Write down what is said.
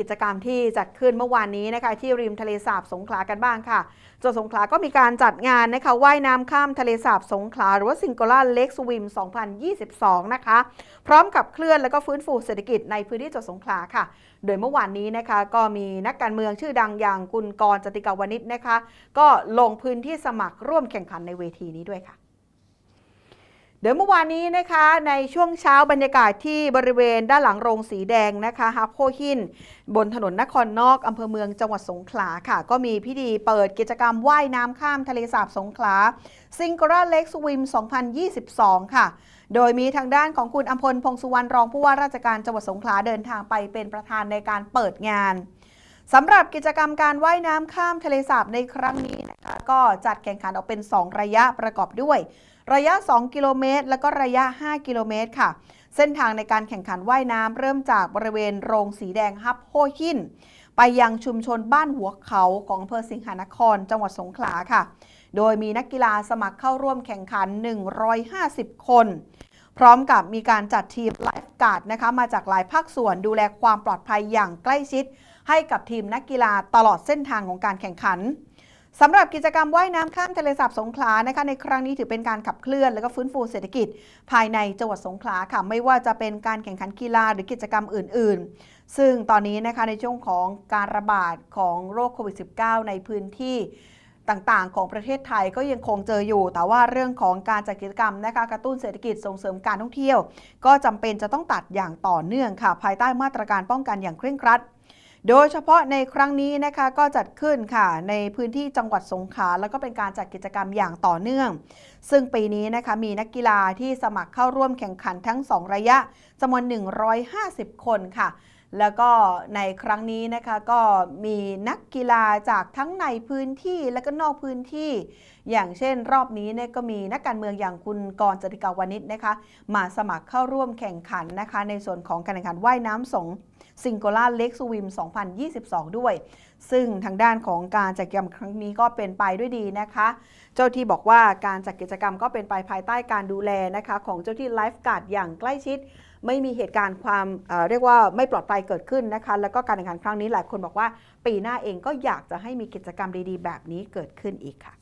กิจกรรมที่จัดขึ้นเมื่อวานนี้นะคะที่ริมทะเลสาบสงขลากันบ้างค่ะจังหวัดสงขลาก็มีการจัดงานนะคะว่ายน้ำข้ามทะเลสาบสงขลาหรือว่าซิงโกล่าเล็กสวิม 2022 นะคะ พร้อมกับเคลื่อนและก็ฟื้นฟูเศรษฐกิจในพื้นที่จังหวัดสงขลาค่ะ โดยเมื่อวานนี้นะคะก็มีนักการเมืองชื่อดังอย่างคุณกรจติกาวนิชนะคะ ก็ลงพื้นที่สมัครร่วมแข่งขันในเวทีนี้ด้วยค่ะ เดี๋ยวเมื่อวานนี้นะคะในช่วงเช้าบรรยากาศที่บริเวณด้านหลังโรงสีแดงนะคะฮับโพหิน บนถนนนครนอกอำเภอเมืองจังหวัดสงขลาค่ะ ก็มีพิธีเปิดกิจกรรมว่ายน้ำข้ามทะเลสาบสงขลาซิง g ก l าเล็กสวิม 2022 ค่ะ โดยมีทางด้านของคุณอำพลพงสุวรรณรองผู้ว่าราชการจังหวัดสงขลาเดินทางไปเป็นประธานในการเปิดงาน สำหรับกิจกรรมการว่ายน้ำข้ามทะเลสาบในครั้งนี้นะคะก็จัดแข่งขันออกเป็น 2 ระยะประกอบด้วย ระยะ 2 กิโลเมตร แล้วก็ระยะ 5 กิโลเมตรค่ะ เส้นทางในการแข่งขันว่ายน้ำเริ่มจากบริเวณโรงสีแดงฮับโฮหิน ไปยังชุมชนบ้านหัวเขาของอำเภอสิงหานคร จังหวัดสงขลาค่ะ โดยมีนักกีฬาสมัครเข้าร่วมแข่งขัน 150 คนพร้อมกับมีการจัดทีมไลฟ์การ์ดนะคะมาจากหลายภาคส่วนดูแลความปลอดภัยอย่างใกล้ชิด ให้กับทีมนักกีฬาตลอดเส้นทางของการแข่งขันสำหรับกิจกรรมว่ายน้ำข้ามทะเลสาบสงขลานะคะในครั้งนี้ถือเป็นการขับเคลื่อนและก็ฟื้นฟูเศรษฐกิจ ภายในจังหวัดสงขลาค่ะไม่ว่าจะเป็นการแข่งขันกีฬาหรือกิจกรรมอื่น ๆ ซึ่งตอนนี้นะคะในช่วงของการระบาดของโรคโควิด -19 ในพื้นที่ต่างๆ ของประเทศไทยก็ยังคงเจออยู่ แต่ว่าเรื่องของการจัดกิจกรรมนะคะกระตุ้นเศรษฐกิจส่งเสริมการท่องเที่ยว ก็จำเป็นจะต้องตัดอย่างต่อเนื่องค่ะ ภายใต้มาตรการป้องกันอย่างเคร่งครัด โดยเฉพาะในครั้งนี้นะคะก็จัดขึ้นค่ะในพื้นที่จังหวัดสงขลาแล้วก็เป็นการจัดกิจกรรมอย่างต่อเนื่อง ซึ่งปีนี้นะคะมีนักกีฬาที่สมัครเข้าร่วมแข่งขันทั้ง 2 ระยะจำนวน 150 คนค่ะแล้วก็ในครั้งนี้นะคะก็มีนักกีฬาจากทั้งในพื้นที่และก็นอกพื้นที่ อย่างเช่นรอบนี้เนี่ยก็มีนักการเมืองอย่างคุณกรจติกาวานิชนะคะ มาสมัครเข้าร่วมแข่งขันนะคะ ในส่วนของการแข่งขันว่ายน้ำสง ซิงโกล่าเล็กสวิม 2022 ด้วย ซึ่งทางด้านของการจัดกิจกรรมครั้งนี้ก็เป็นไปด้วยดีนะคะ เจ้าที่บอกว่าการจัดกิจกรรมก็เป็นไปภายใต้การดูแลนะคะของเจ้าที่ไลฟ์การ์ดอย่างใกล้ชิดไม่มีเหตุการณ์ความเเรียกว่าไม่ปลอดภัยเกิดขึ้นนะคะ แล้วก็การแข่งขันครั้งนี้หลายคนบอกว่า ปีหน้าเองก็อยากจะให้มีกิจกรรมดีๆ แบบนี้เกิดขึ้นอีกค่ะ